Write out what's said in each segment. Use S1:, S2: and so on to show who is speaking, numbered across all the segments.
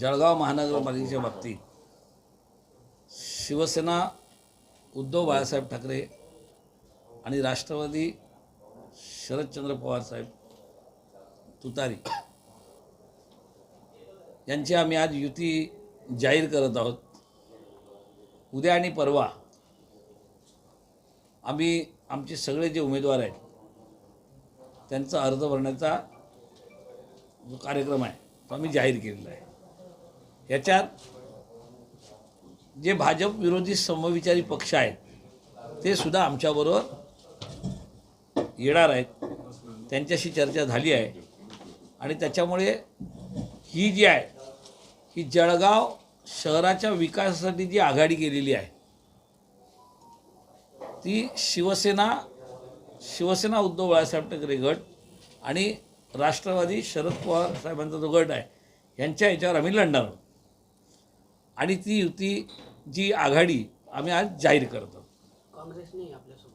S1: जळगाव महानगरपालिकेच्या बाबतीत शिवसेना उद्धव बाळासाहेब ठाकरे आणि राष्ट्रवादी शरदचंद्र पवार साहेब तुतारी यांची आम्ही आज युती जाहीर करत आहोत. उद्या आणि परवा आम्ही आमचे सगळे जे उमेदवार आहेत त्यांचा अर्ज भरण्याचा जो कार्यक्रम आहे तो आम्ही जाहीर केलेला आहे. याच्यात जे भाजप विरोधी समविचारी पक्ष आहेत ते सुद्धा आमच्याबरोबर येणार आहेत. त्यांच्याशी चर्चा झाली आहे. आणि त्याच्यामुळे ही जी आहे ही जळगाव शहराच्या विकासासाठी जी आघाडी केलेली आहे ती शिवसेना शिवसेना उद्धव बाळासाहेब ठाकरे गट आणि राष्ट्रवादी शरद पवार साहेबांचा जो गट आहे यांच्या याच्यावर आम्ही लढणार आहोत. आणि ती युती जी आघाडी आम्ही आज जाहीर करतो
S2: काँग्रेस नाही आपल्यासोबत.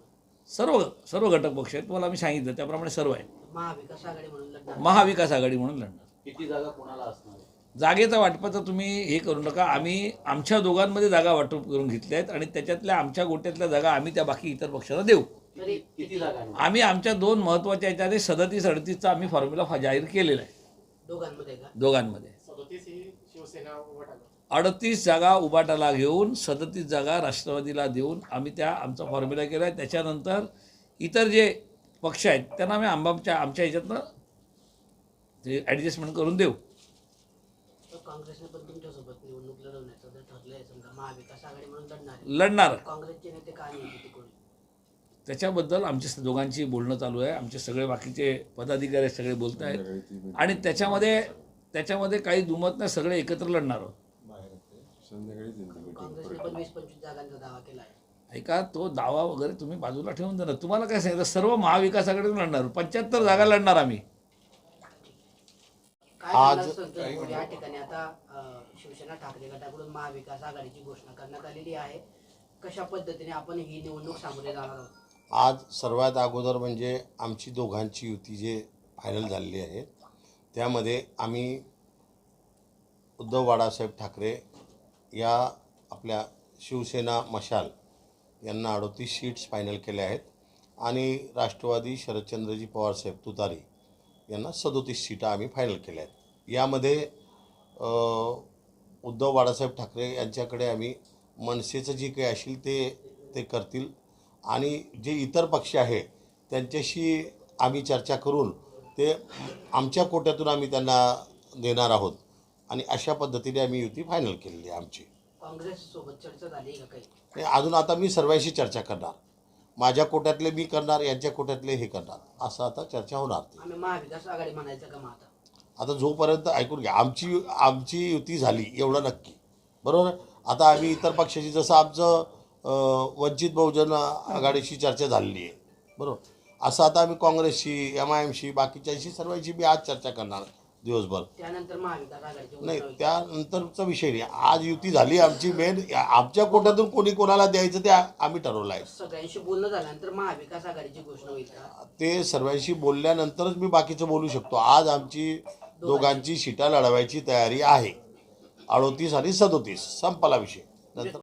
S1: सर्व सर्व घटक पक्ष आहेत तुम्हाला आम्ही सांगितलं त्याप्रमाणे सर्व आहे
S2: महाविकास आघाडी म्हणून लढणार.
S1: महाविकास आघाडी म्हणून लढणार.
S3: किती जागा कोणाला असणार आहे?
S1: जागेचं वाटपाचं तुम्ही हे करू नका. आम्ही आमच्या दोघांमध्ये जागा वाटप करून घेतल्या आहेत आणि त्याच्यातल्या आमच्या गोट्यातल्या जागा आम्ही त्या बाकी इतर पक्षांना देऊ.
S2: तरी
S3: किती जागा आहे?
S1: आम्ही आमच्या दोन महत्त्वाच्या याच्याने सदतीस अडतीसचा आम्ही फॉर्म्युला जाहीर केलेला आहे.
S2: दोघांमध्ये का?
S1: दोघांमध्ये.
S4: सदोतीस ही शिवसेना
S1: अडतीस जागा उबाटाला घेऊन सदतीस जागा राष्ट्रवादीला देऊन आम्ही त्या आमचा फॉर्म्युला केला आहे त्याच्यानंतर इतर जे पक्ष आहेत त्यांना आम्ही आंबाच्या आमच्या ह्याच्यातनं ते ॲडजस्टमेंट करून देऊ.
S2: तर काँग्रेसने पण तुमच्यासोबत निवडणूक लढवण्याचं जर ठरलंय समजा महाविकास आघाडी म्हणून लढणार आहे.
S1: लढणार.
S2: काँग्रेसचे नेते का नाही तिथे कोणी
S1: त्याच्याबद्दल आमच्या दोघांची बोलणं चालू आहे. आमचे सगळे बाकीचे पदाधिकारी सगळे बोलत आहेत आणि त्याच्यामध्ये त्याच्यामध्ये काही दुमत नाही सगळे एकत्र लढणार आहोत.
S2: काँग्रेसने पण वीस पंचवीस जागांचा दावा केला आहे
S1: ऐका तो दावा वगैरे तुम्ही बाजूला ठेवून देणार. तुम्हाला काय सांगितलं? सर्व महाविकासाकडे लढणार. पंच्याहत्तर जागा लढणार आम्ही.
S2: काय
S5: आज-?
S2: या ठिकाणी आता अं, शिवसेना ठाकरे गटाकडून महाविकास आघाडीची घोषणा करण्यात आलेली आहे. कशा पद्धतीने आपण ही निवडणूक सामोरे जाणार आहोत?
S5: आज सर्वात अगोदर म्हणजे आमची दोघांची युती जे फायनल झालेली आहे त्यामध्ये आम्ही उद्धव बाळासाहेब ठाकरे या आपल्या शिवसेना मशाल यांना अडोतीस सीट्स फायनल केल्या आहेत. आणि राष्ट्रवादी शरदचंद्रजी पवारसाहेब तुतारी यांना सदोतीस सीटा आम्ही फायनल केल्या आहेत. यामध्ये उद्धव बाळासाहेब ठाकरे यांच्याकडे आम्ही मनसेचं जे काही असेल ते ते करतील. आणि जे इतर पक्ष आहे त्यांच्याशी आम्ही चर्चा करून ते आमच्या कोट्यातून आम्ही त्यांना देणार आहोत. आणि अशा पद्धतीने आम्ही युती फायनल केलेली आहे आमची.
S2: चर्चा झाली आहे का काही?
S5: आणि अजून आता मी सर्वांशी चर्चा करणार. माझ्या कोट्यातले मी करणार यांच्या कोट्यातले हे करणार. असं आता चर्चा होणार ती.
S2: आम्ही महाविकास आघाडी म्हणायचं का मग आता?
S5: आता जोपर्यंत ऐकून घ्या आमची आमची युती झाली एवढं नक्की. बरोबर? आता आम्ही इतर पक्षाची जसं आमचं अं, वंचित बहुजन आघाडीशी चर्चा झालेली आहे. बरोबर? असं आता आम्ही काँग्रेसशी एम आय एमशी बाकीच्यांशी सर्वांशी मी आज चर्चा करणार. दिवसभर.
S2: त्यानंतर महाविकास आघाडीची
S5: नाही. त्यानंतरचा विषय नाही. आज युती झाली आमची मेन आमच्या कोट्यातून कोणी कोणाला द्यायचं ते आ- आम्ही ठरवलं आहे.
S2: सगळ्यांशी बोलणं झाल्यानंतर महाविकास आघाडीची घोषणा होईल का?
S5: ते सर्वांशी बोलल्यानंतरच मी बाकीचं बोलू शकतो. आज आमची दोघांची शिटा लढवायची तयारी आहे. अडोतीस आणि सदोतीस संपला विषय. नंतर